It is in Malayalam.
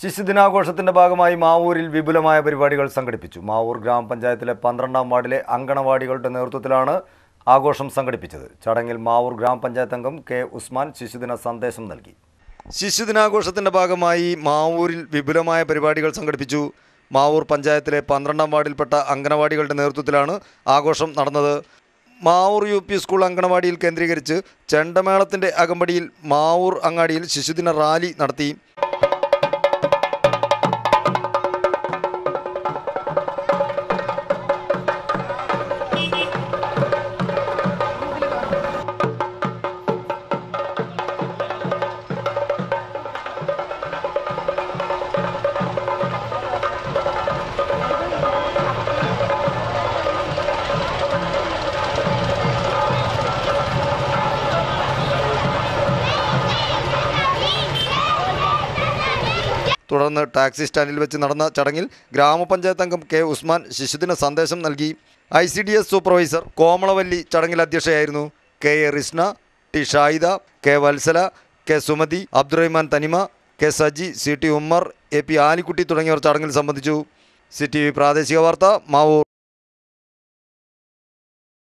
ശിശുദിനാഘോഷത്തിന്റെ ഭാഗമായി മാവൂരിൽ വിപുലമായ പരിപാടികൾ സംഘടിപ്പിച്ചു. മാവൂർ ഗ്രാമപഞ്ചായത്തിലെ പന്ത്രണ്ടാം വാർഡിലെ അങ്കണവാടികളുടെ നേതൃത്വത്തിലാണ് ആഘോഷം സംഘടിപ്പിച്ചത്. ചടങ്ങിൽ മാവൂർ ഗ്രാമപഞ്ചായത്ത് അംഗം കെ ഉസ്മാൻ ശിശുദിന സന്ദേശം നൽകി. ശിശുദിനാഘോഷത്തിന്റെ ഭാഗമായി മാവൂരിൽ വിപുലമായ പരിപാടികൾ സംഘടിപ്പിച്ചു. മാവൂർ പഞ്ചായത്തിലെ പന്ത്രണ്ടാം വാർഡിൽപ്പെട്ട അങ്കണവാടികളുടെ നേതൃത്വത്തിലാണ് ആഘോഷം നടന്നത്. മാവൂർ യു പി സ്കൂൾ അങ്കണവാടിയിൽ കേന്ദ്രീകരിച്ച് ചെണ്ടമേളത്തിന്റെ അകമ്പടിയിൽ മാവൂർ അങ്ങാടിയിൽ ശിശുദിന റാലി നടത്തി. തുടർന്ന് ടാക്സി സ്റ്റാൻഡിൽ വെച്ച് നടന്ന ചടങ്ങിൽ ഗ്രാമപഞ്ചായത്ത് അംഗം കെ ഉസ്മാൻ ശിശുദിന സന്ദേശം നൽകി. I C D S supervisor Komalavalli ചടങ്ങിൽ അധ്യക്ഷയായിരുന്നു K A Risna T Shaida K Vatsala K Sumathi Abdurahman Thanima K Saji C T Ummer A P Alikutty തുടങ്ങിയവർ ചടങ്ങിൽ സംബന്ധിച്ചു. സി ടി വി പ്രാദേശിക വാർത്ത മാവൂർ.